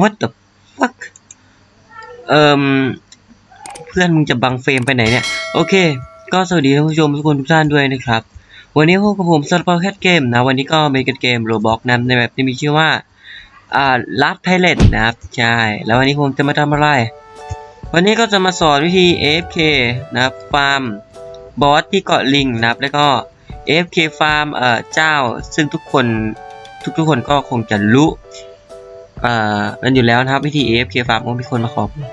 what the fuck เอ่มเพื่อนมึงจะบังเฟรมไปไหนเนี่ย โอเค ก็สวัสดีท่านผู้ชมทุกคนทุกท่านด้วยนะครับ วันนี้พบกับผมสปอร์แคทเกมนะ วันนี้ก็เป็นเกมโรบอกนะในแบบที่มีชื่อว่า อ่าลัดไพเลตนะครับ ใช่ แล้ววันนี้ผมจะมาทำอะไร วันนี้ก็จะมาสอนวิธี AFK นะครับฟาร์มบอสที่เกาะลิงนะครับ แล้วก็ AFK ฟาร์มเอ่อเจ้า ซึ่งทุกคนทุกๆคนก็คงจะรู้ เอ่อกันอยู่แล้วนะครับ วิธี AFK ฟาร์มก็มีคนมาขอผม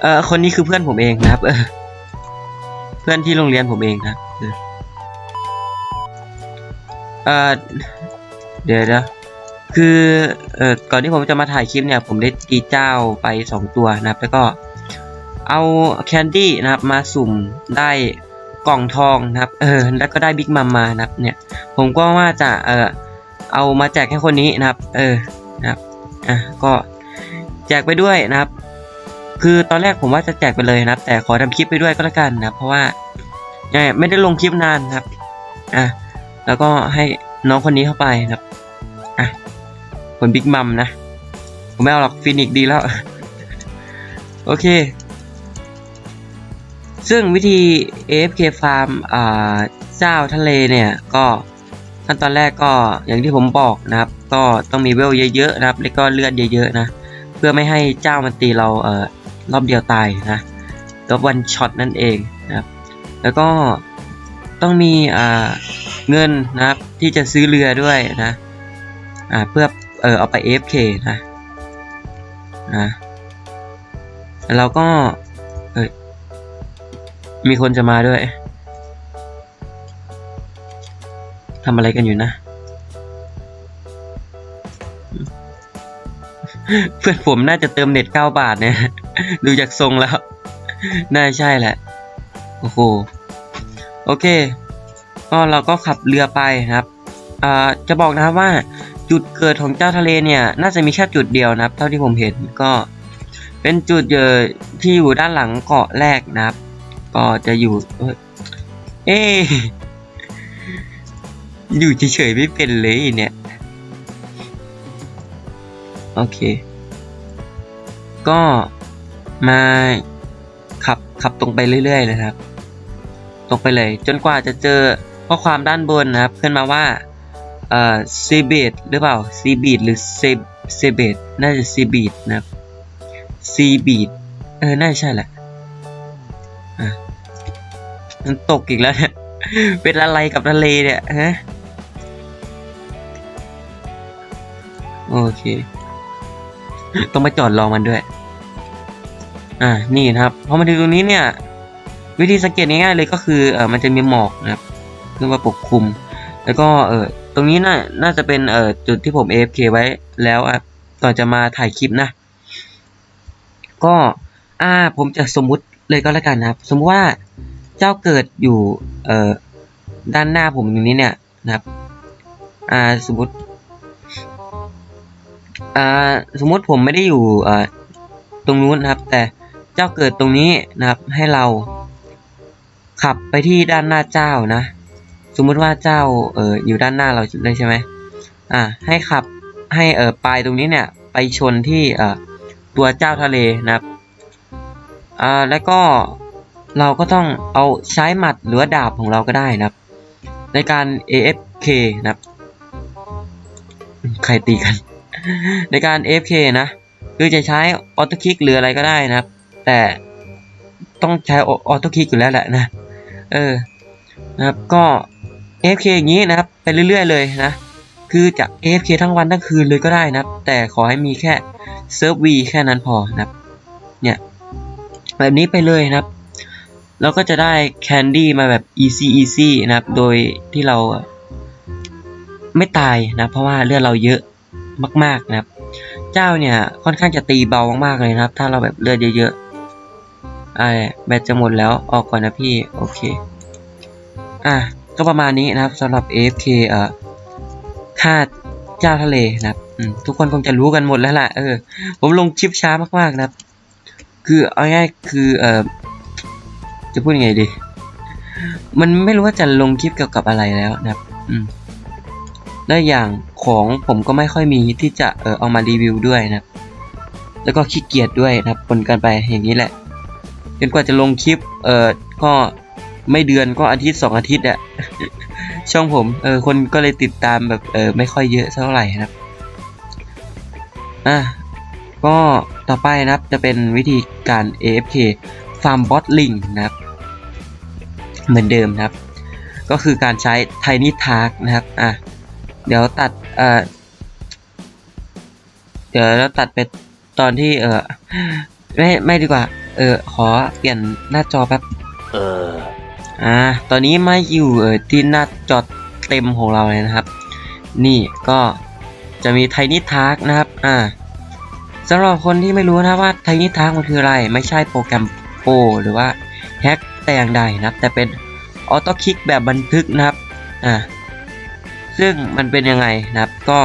เอ่อคนนี้คือเพื่อนผมเองนะครับ เออ เพื่อนที่โรงเรียนผมเองนะเออเอ่อเดี๋ยวนะคือเอ่อก่อนที่ผมจะมาถ่ายคลิปเนี่ย ผมได้ตีเจ้าไปสองตัวนะครับ แล้วก็เอาแคนดี้นะครับมาสุ่มได้กล่องทองนะครับ เออ แล้วก็ได้บิ๊กมัมมานะครับ เนี่ย ผมก็ว่าจะเออเอามาแจกให้คนนี้นะครับ เออ นะครับ อะก็แจกไปด้วยนะครับ คือตอนแรกผมว่าจะแจกไปเลยนะครับ แต่ขอทำคลิปไปด้วยก็แล้วกันนะเพราะว่าไม่ได้ลงคลิปนานนะครับอะแล้วก็ให้น้องคนนี้เข้าไปนะครับอะคนบิ๊กมัมนะผมไม่เอาหรอกฟินิกดีแล้ว โอเค ซึ่งวิธี AFK Farm อ่าเจ้าทะเลเนี่ยก็ ขั้นตอนแรกก็อย่างที่ผมบอกนะครับ ก็ต้องมีเวลเยอะๆนะครับ แล้วก็เลือดเยอะๆนะ เพื่อไม่ให้เจ้ามันตีเราเอ่อรอบเดียวตายนะก็วันช็อตนั่นเองนะครับ แล้วก็ต้องมีอ่าเงินนะครับที่จะซื้อเรือด้วยนะอ่าเพื่อเออเอาไป AFK นะนะแล้วเราก็เอยมีคนจะมาด้วย ทำอะไรกันอยู่นะ เพื่อนผมน่าจะเติมเน็ต9บาทเนี่ย ดูจากทรงแล้ว น่าใช่แหละ โอ้โห โอเค ก็เราก็ขับเรือไปนะครับ อ่า จะบอกนะครับว่าจุดเกิดของเจ้าทะเลเนี่ย น่าจะมีแค่จุดเดียวนะครับ เท่าที่ผมเห็นก็เป็นจุดเอ่อที่อยู่ด้านหลังเกาะแรกนะครับ ก็จะอยู่ เอ้ยเอยู่เฉยๆไม่เป็นเลยเนี่ย โอเค ก็มาขับขับตรงไปเรื่อย ๆ นะครับ ตรงไปเลย จนกว่าจะเจอข้อความด้านบนนะครับ ขึ้นมาว่าเอ่อซีเบดหรือเปล่าซีบีดหรือเซเซเบดน่าจะซีบีดนะครับซีบีดเออ น่าจะใช่แหละอะมันตกอีกแล้วเนี่ย เป็นอะไรกับทะเลเนี่ยฮะ โอเค ต้องมาจอดรอมันด้วย อ่า นี่นะครับ พอมาถึงตรงนี้เนี่ย วิธีสังเกตง่ายๆเลยก็คือเออมันจะมีหมอกนะครับขึ้นมาปกคลุม แล้วก็เออตรงนี้น่าน่าจะเป็นเออจุดที่ผม AFK ไว้แล้วอะก่อนจะมาถ่ายคลิปนะ ก็อ่าผมจะสมมุติเลยก็แล้วกันนะครับ สมมติว่าเจ้าเกิดอยู่เออด้านหน้าผมอย่างนี้เนี่ยนะครับ อ่าสมมติ อ่าสมมติผมไม่ได้อยู่อ่าตรงนู้นนะครับ แต่เจ้าเกิดตรงนี้นะครับ ให้เรา ขับไปที่ด้านหน้าเจ้านะ สมมุติว่าเจ้าเอออยู่ด้านหน้าเราเลยใช่ไหมอ่าให้ขับให้เออปลายตรงนี้เนี่ย ไปชนที่เออตัวเจ้าทะเลนะครับอ่าแล้วก็เราก็ต้องเอาใช้หมัดหรือดาบของเราก็ได้นะครับ ในการ AFK นะครับ ใครตีกัน ในการ AFK นะ คือจะใช้ออโต้คลิกหรืออะไรก็ได้นะครับ แต่ต้องใช้ออโต้คลิกอยู่แล้วแหละนะ เออ นะครับ ก็ AFK อย่างนี้นะครับ ไปเรื่อย ๆ เลยนะ คือจะ AFK ทั้งวันทั้งคืนเลยก็ได้นะครับ แต่ขอให้มีแค่เซิร์ฟวีแค่นั้นพอนะครับ เนี่ย แบบนี้ไปเลยนะครับเราก็จะได้แคนดี้มาแบบ easy easy นะครับ โดยที่เราไม่ตายนะ เพราะว่าเลือดเราเยอะ มาก ๆนะครับ เจ้าเนี่ยค่อนข้างจะตีเบามากๆเลยนะครับ ถ้าเราแบบเลือดเยอะๆไอ้แบตจะหมดแล้วออกก่อนนะพี่โอเคอะก็ประมาณนี้นะครับสำหรับ AFK เอ่อฆ่าเจ้าทะเลนะครับทุกคนคงจะรู้กันหมดแล้วล่ะเออผมลงคลิปช้ามากๆนะครับ คือเอาง่ายคือเอ่อจะพูดยังไงดี มันไม่รู้ว่าจะลงคลิปเกี่ยวกับอะไรแล้วนะครับ อืม และอย่างของผมก็ไม่ค่อยมีที่จะเออเอามารีวิวด้วยนะแล้วก็ขี้เกียจด้วยนะปนกันไปอย่างนี้แหละจนกว่าจะลงคลิปเออก็ไม่เดือนก็อาทิตย์สองอาทิตย์อะช่องผมเออคนก็เลยติดตามแบบเออไม่ค่อยเยอะเท่าไหร่นะครับอะก็ต่อไปนะครับจะเป็นวิธีการ AFK Farm Bot Link นะครับ เหมือนเดิมนะครับ ก็คือการใช้ Tiny Task นะครับอะ เดี๋ยวตัดเอ่อเดี๋ยวเราตัดไปตอนที่เออไม่ไม่ดีกว่า เออขอเปลี่ยนหน้าจอแป๊บเอออ่าตอนนี้มาอยู่เออที่หน้าจอเต็มของเราเลยนะครับ นี่ก็จะมี Tiny Task นะครับอ่าสำหรับคนที่ไม่รู้นะว่า Tiny Task มันคืออะไร ไม่ใช่โปรแกรมโปรหรือว่าแฮกแต่อย่างใดนะครับ แต่เป็นออโต้คลิกแบบบันทึกนะครับอ่า ซึ่งมันเป็นยังไงนะครับก็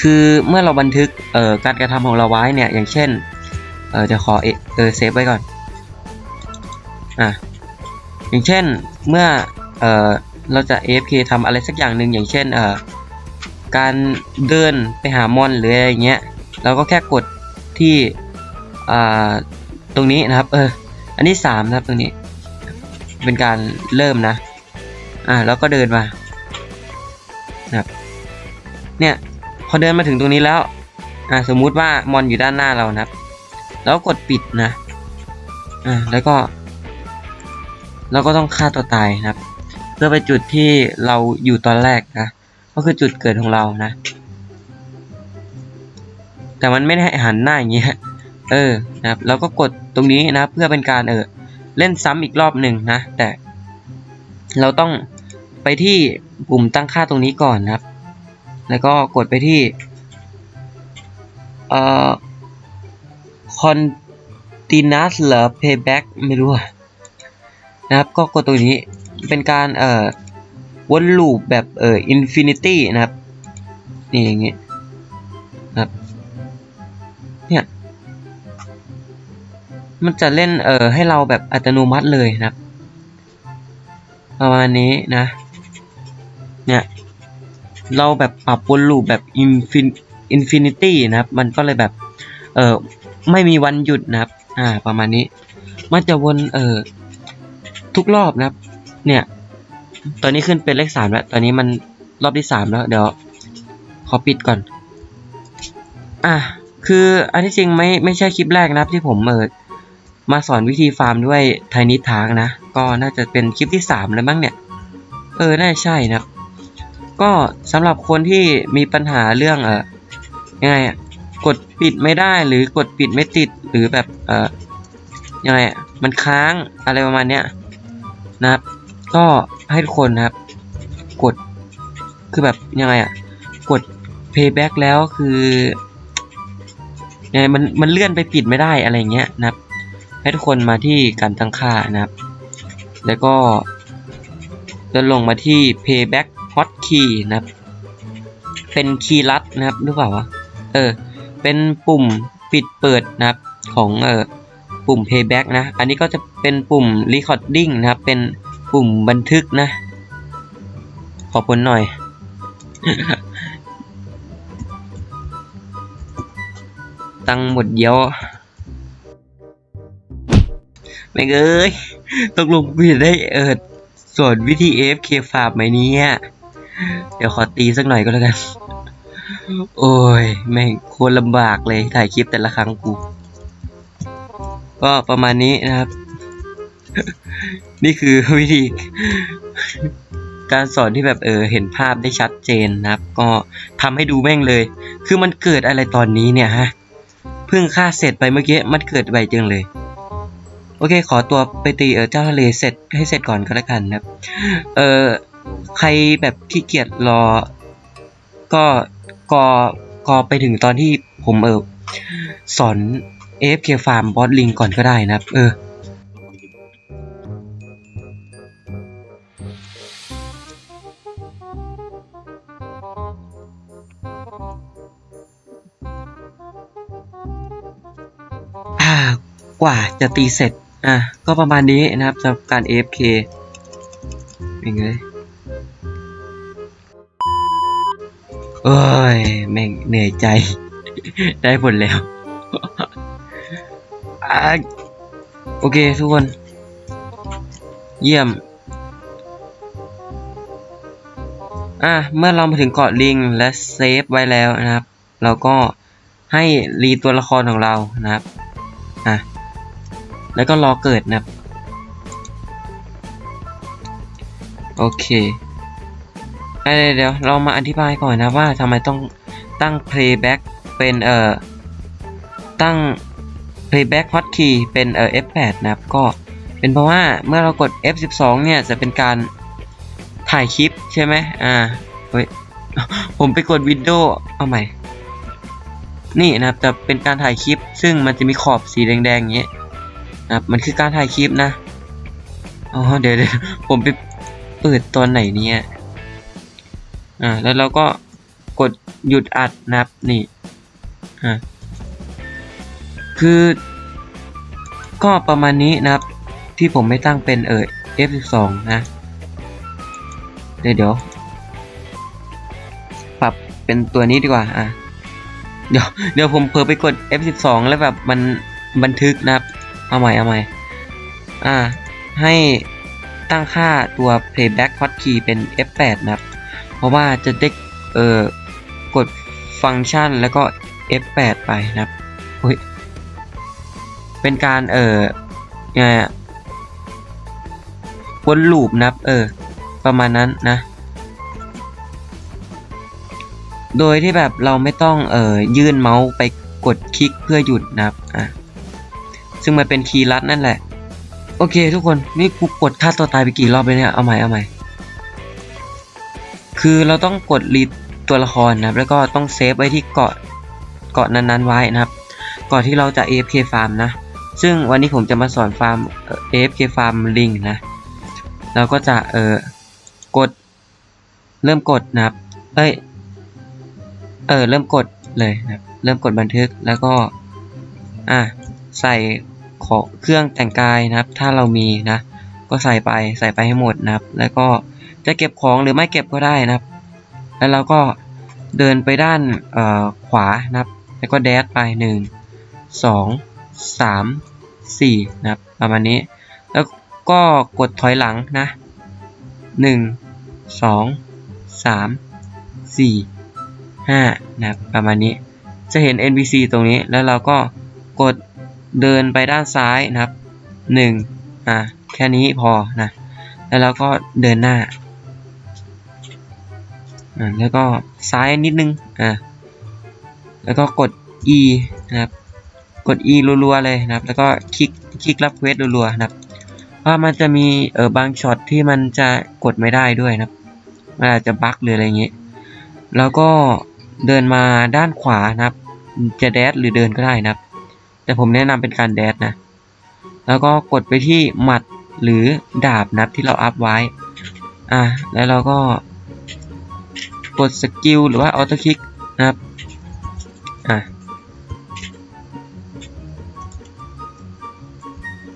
คือเมื่อเราบันทึกเอ่อการกระทำของเราไว้เนี่ย อย่างเช่นเอ่อจะขอเออเซฟไว้ก่อนอะอย่างเช่นเมื่อเอ่อเราจะ AFK ทำอะไรสักอย่างหนึ่งอย่างเช่นเอ่อการเดินไปหามอนหรืออะไรเงี้ยเราก็แค่กดที่อ่าตรงนี้นะครับเอออันที่สามนะครับตรงนี้ เป็นการเริ่มนะ อ่าแล้วก็เดินมานะครับเนี่ยพอเดินมาถึงตรงนี้แล้วอ่าสมมุติว่ามอนอยู่ด้านหน้าเรานะครับ แล้วกดปิดนะอ่าแล้วก็เราก็ต้องฆ่าตัวตายนะครับ เพื่อไปจุดที่เราอยู่ตอนแรกนะก็คือจุดเกิดของเรานะ แต่มันไม่ได้หันหน้าอย่างเงี้ยเออนะครับเราก็กดตรงนี้นะเพื่อเป็นการเออเล่นซ้ำอีกรอบหนึ่งนะ แต่ เราต้องไปที่ปุ่มตั้งค่าตรงนี้ก่อนนะครับ แล้วก็กดไปที่เอ่อ continuous เหรอ payback ไม่รู้นะครับ ก็กดตัวนี้เป็นการเอ่อวนลูปแบบเอ่อ infinity นะครับ นี่อย่างงี้นะครับเนี่ยมันจะเล่นเอ่อให้เราแบบอัตโนมัติเลยนะครับ ประมาณนี้นะ เนี่ย เราแบบปรับวนลูปแบบ infin infinity นะครับ มันก็เลยแบบ เออไม่มีวันหยุดนะครับ อ่า ประมาณนี้ มันจะวนเออทุกรอบนะครับ เนี่ย ตอนนี้ขึ้นเป็นเลขสามแล้ว ตอนนี้มันรอบที่สามแล้ว เดี๋ยว ขอปิดก่อน อะคืออันที่จริงไม่ไม่ใช่คลิปแรกนะครับที่ผมเออ มาสอนวิธีฟาร์มด้วยไทนิทากนะ ก็น่าจะเป็นคลิปที่สามแล้วมั้งเนี่ย เออ น่าใช่นะ ก็สำหรับคนที่มีปัญหาเรื่องเออยังไงอะกดปิดไม่ได้หรือกดปิดไม่ติดหรือแบบเออยังไงอะมันค้างอะไรประมาณเนี้ยนะครับ ก็ให้ทุกคนนะครับ กดคือแบบยังไงอะกด payback แล้วคือยังไงมันมันเลื่อนไปปิดไม่ได้อะไรเงี้ยนะครับ ให้ทุกคนมาที่การตั้งค่านะครับ แล้วก็จะลงมาที่ payback hotkey นะครับ เป็นคีย์ลัดนะครับหรือเปล่าวะ เออ เป็นปุ่มปิดเปิดนะครับของเออปุ่ม payback นะ อันนี้ก็จะเป็นปุ่ม recording นะครับ เป็นปุ่มบันทึกนะ ขอบคุณหน่อย ตังหมดเยอะ ไม่งเอ้ยตกลงกูจะได้เออสอนวิธี AFK ฟาร์มไหมเนี่ยเดี๋ยวขอตีสักหน่อยก็แล้วกัน โอ้ย แม่งโคตรลำบากเลยถ่ายคลิปแต่ละครั้งกู ก็ประมาณนี้นะครับ นี่คือวิธี การสอนที่แบบเออ เห็นภาพได้ชัดเจนนะครับ ก็ทำให้ดูแม่งเลย คือมันเกิดอะไรตอนนี้เนี่ยฮะ เพิ่งฆ่าเสร็จไปเมื่อกี้ มันเกิดไวจังเลย โอเค ขอตัวไปตีเออเจ้าทะเลเสร็จให้เสร็จก่อนก็แล้วกันนะครับ เออใครแบบขี้เกียจรอ ก็ก็ก็ไปถึงตอนที่ผมเออสอน AFK Farm บอสลิงก่อนก็ได้นะครับ เอออ่ากว่าจะตีเสร็จ อะก็ประมาณนี้นะครับสำหรับการ AFK เป็นไงเอ้ยแม่งเหนื่อยใจ ได้ผลแล้วอโอเคทุกคน เยี่ยม อะ เมื่อเรามาถึงเกาะลิงและเซฟไว้แล้วนะครับ เราก็ให้รีตัวละครของเรานะครับ อะ แล้วก็รอเกิดนะครับโอเคเอเดี๋ยวเรามาอธิบายก่อนนะว่าทำไมต้องตั้ง playback เป็นเอ่อตั้ง playback hotkey เป็นเอ่อ F8 นะครับก็เป็นเพราะว่าเมื่อเรากด F12 เนี่ยจะเป็นการถ่ายคลิปใช่ไหมอ่าเฮ้ยผมไปกด window เอาใหม่ นี่นะครับจะเป็นการถ่ายคลิป ซึ่งมันจะมีขอบสีแดงๆอย่างเงี้ย นะครับมันคือการถ่ายคลิปนะอ๋อเดี๋ยวเดี๋ยวผมไปเปิดตอนไหนเนี่ยอ่าแล้วเราก็กดหยุดอัดนะครับนี่อ่าคือก็ประมาณนี้นะครับ ที่ผมไม่ตั้งเป็นเออ F12 นะเดี๋ยวเดี๋ยวปรับเป็นตัวนี้ดีกว่าอะเดี๋ยวเดี๋ยวผมเผลอไปกด F12 แล้วแบบมันบันทึกนะครับ เอาใหม่เอาใหม่อ่า ให้ตั้งค่าตัว playback hotkey เป็น F8 นะครับ เพราะว่าจะได้เอ่อกดฟังก์ชันแล้วก็ F8 ไปนะครับอุ้ยเป็นการเอ่อไงวนลูปนะครับ เออ ประมาณนั้นนะ โดยที่แบบเราไม่ต้องเอ่อยื่นเมาส์ไปกดคลิกเพื่อหยุดนะครับอะ ซึ่งมันเป็นคีย์ลัดนั่นแหละ โอเค ทุกคนนี่กูกดฆ่าตัวตายไปกี่รอบเลยเนี่ยเอาใหม่เอาใหม่คือเราต้องกดรีตัวละครนะครับ แล้วก็ต้องเซฟไว้ที่เกาะเกาะนั้นๆไว้นะครับก่อนที่เราจะ AFK farm นะ ซึ่งวันนี้ผมจะมาสอนฟาร์มเอ่อ AFK farm ลิงนะ เราก็จะเออกดเริ่มกดนะครับ เอ้ย เออ เริ่มกดเลยนะครับ เริ่มกดบันทึกแล้วก็ อะ ใส่ของเครื่องแต่งกายนะครับ ถ้าเรามีนะ ก็ใส่ไปใส่ไปให้หมดนะครับ แล้วก็จะเก็บของหรือไม่เก็บก็ได้นะครับ แล้วเราก็เดินไปด้านขวานะครับ แล้วก็แดชไปหนึ่งสองสามสี่นะครับประมาณนี้ แล้วก็กดถอยหลังนะหนึ่งสองสามสี่ห้านะครับประมาณนี้ จะเห็น NPC ตรงนี้แล้วเราก็กด เดินไปด้านซ้ายนะครับหนึ่งอะแค่นี้พอนะ แล้วเราก็เดินหน้าอ่าแล้วก็ซ้ายนิดนึงอ่าแล้วก็กด E นะครับกด E รัวๆเลยนะครับ แล้วก็คลิกคลิกรับเควสรัวๆนะครับเพราะมันจะมีเออบางช็อตที่มันจะกดไม่ได้ด้วยนะครับมันอาจจะบั๊กหรืออะไรอย่างงี้แล้วก็เดินมาด้านขวานะครับ จะแดชหรือเดินก็ได้นะครับ แต่ผมแนะนำเป็นการแดชนะ แล้วก็กดไปที่หมัดหรือดาบนับที่เราอัพไว้ อะ แล้วเราก็ กดสกิลหรือว่าออโต้คลิกนะครับ อะ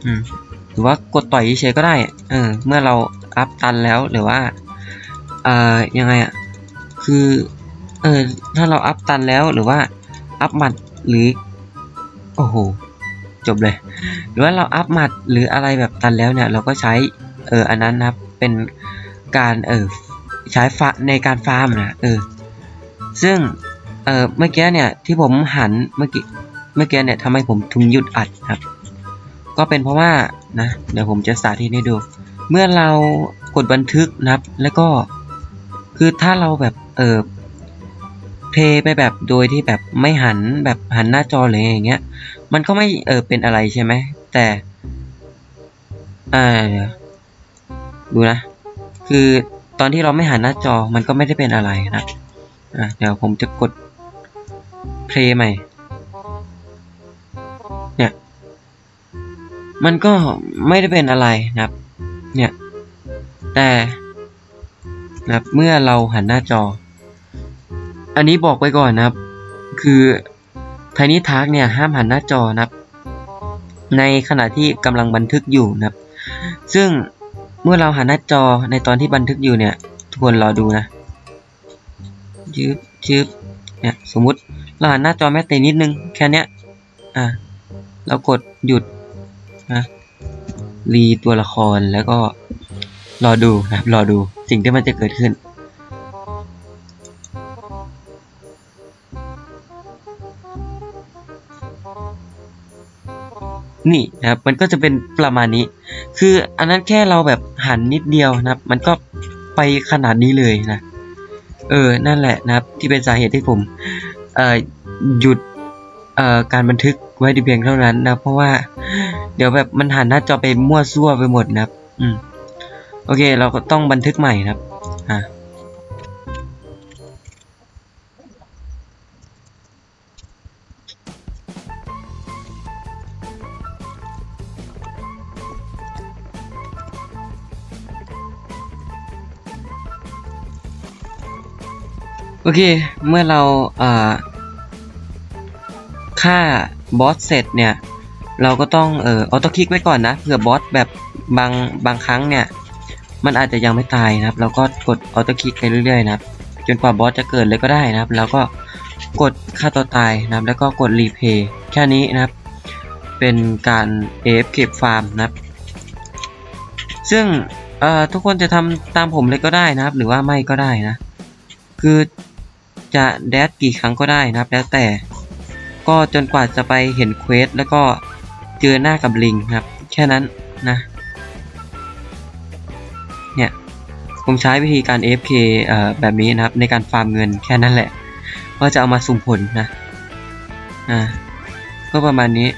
อืม หรือว่ากดต่อยเฉยก็ได้ เออ เมื่อเราอัพตันแล้วหรือว่า เอ่อ ยังไงอะ คือ เออ ถ้าเราอัพตันแล้วหรือว่าอัพหมัดหรือ โอ้โห จบเลย หรือว่าเราอัพหมัดหรืออะไรแบบตันแล้วเนี่ย เราก็ใช้เอออันนั้นนะครับ เป็นการเออใช้ฟาในการฟาร์มนะเออ ซึ่งเออเมื่อกี้เนี่ยที่ผมหันเมื่อกี้เมื่อกี้เนี่ยทำไมผมถึงหยุดอัดครับ ก็เป็นเพราะว่านะเดี๋ยวผมจะสาธิตให้ดู เมื่อเรากดบันทึกนะครับ แล้วก็คือถ้าเราแบบเออ เพย์ไปแบบโดยที่แบบไม่หันแบบหันหน้าจอหรืออย่างเงี้ย มันก็ไม่เออเป็นอะไรใช่ไหม แต่อ่าเดี๋ยวดูนะ คือตอนที่เราไม่หันหน้าจอมันก็ไม่ได้เป็นอะไรนะอะเดี๋ยวผมจะกดเพลย์ใหม่ เนี่ย มันก็ไม่ได้เป็นอะไรนะครับ เนี่ย แต่นะเมื่อเราหันหน้าจอ อันนี้บอกไว้ก่อนนะครับ คือไทนี่ทาร์กเนี่ยห้ามหันหน้าจอนะครับ ในขณะที่กำลังบันทึกอยู่นะครับ ซึ่งเมื่อเราหันหน้าจอในตอนที่บันทึกอยู่เนี่ยทุกคนรอดูนะยืบยืบเนี่ยสมมุติเราหันหน้าจอแม่เตนิดนึงแค่เนี้ยอะเรากดหยุดนะรีตัวละครแล้วก็รอดูนะครับรอดูสิ่งที่มันจะเกิดขึ้น นี่นะครับมันก็จะเป็นประมาณนี้ คืออันนั้นแค่เราแบบหันนิดเดียวนะครับ มันก็ไปขนาดนี้เลยนะ เออ นั่นแหละนะครับ ที่เป็นสาเหตุที่ผมเอ่อหยุดเอ่อการบันทึกไว้แต่เพียงเท่านั้นนะ เพราะว่า เดี๋ยวแบบมันหันหน้าจอไปมั่วซั่วไปหมดนะครับ อืม โอเค เราก็ต้องบันทึกใหม่นะครับ อ่า โอเค เมื่อเราอ่าฆ่าบอสเสร็จเนี่ย เราก็ต้องเอ่อออโต้คลิกไว้ก่อนนะเผื่อบอสแบบบางบางครั้งเนี่ย มันอาจจะยังไม่ตายนะครับ เราก็กดออโต้คลิกไปเรื่อยๆนะครับ จนกว่าบอสจะเกิดเลยก็ได้นะครับ แล้วก็กดฆ่าตัวตายนะครับ แล้วก็กดรีเพย์แค่นี้นะครับ เป็นการ AFK Farm นะครับ ซึ่งเอ่อทุกคนจะทำตามผมเลยก็ได้นะครับ หรือว่าไม่ก็ได้นะ คือ จะแดดกี่ครั้งก็ได้นะครับ แล้วแต่ ก็จนกว่าจะไปเห็นเควสแล้วก็เจอหน้ากับลิงครับ แค่นั้นนะ เนี่ย ผมใช้วิธีการ AFK เอ่อแบบนี้นะครับ ในการฟาร์มเงินแค่นั้นแหละ ก็จะเอามาสุ่มผลนะ อ่า ก็ประมาณนี้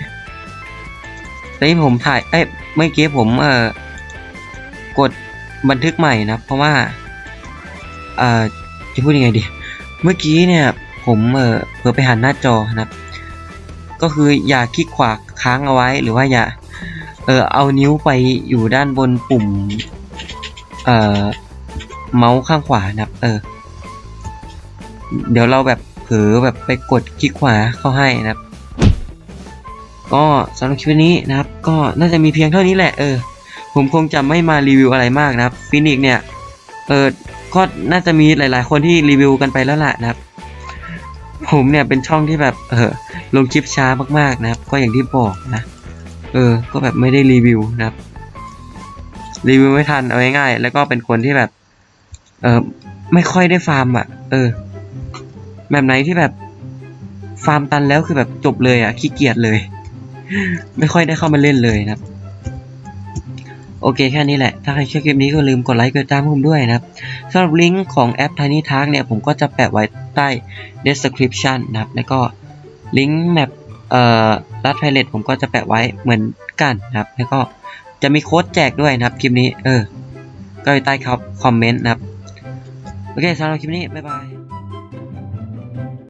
แต่ที่ผมถ่าย เอ้ยเมื่อกี้ผมเอ่อกดบันทึกใหม่นะ เพราะว่า เอ่อ จะพูดยังไงดี เมื่อกี้เนี่ยผมเออเผื่อไปหันหน้าจอนะครับ ก็คืออย่าคลิกขวาค้างเอาไว้หรือว่าอย่าเออเอานิ้วไปอยู่ด้านบนปุ่มเอ่อเมาส์ข้างขวานะครับ เออ เดี๋ยวเราแบบเผลอแบบไปกดคลิกขวาเข้าให้นะครับ ก็สำหรับคลิปนี้นะครับ ก็น่าจะมีเพียงเท่านี้แหละเออผมคงจะไม่มารีวิวอะไรมากนะครับฟินิกเนี่ยเออ ก็น่าจะมีหลาย ๆ คนที่รีวิวกันไปแล้วล่ะนะครับ ผมเนี่ยเป็นช่องที่แบบเออลงคลิปช้ามาก ๆ นะครับ ก็อย่างที่บอกนะ เออ ก็แบบไม่ได้รีวิวนะครับ รีวิวไม่ทันเอาง่ายๆแล้วก็เป็นคนที่แบบ เออไม่ค่อยได้ฟาร์มอะ เออ แบบไหนที่แบบฟาร์มตันแล้วคือแบบจบเลยอะขี้เกียจเลย ไม่ค่อยได้เข้ามาเล่นเลยนะครับ โอเคแค่นี้แหละ ถ้าใครชอบคลิปนี้ก็ลืมกดไลค์กดติดตามผมด้วยนะครับสำหรับลิงก์ของแอป Tiny Task เนี่ยผมก็จะแปะไว้ใต้ description นะครับ แล้วก็ลิงก์แมปเอ่อรัดไพเลตผมก็จะแปะไว้เหมือนกันนะครับ แล้วก็จะมีโค้ดแจกด้วยนะครับคลิปนี้ เออ ก็อยู่ใต้คอมเมนต์นะครับ โอเคสำหรับคลิปนี้ บ๊ายบาย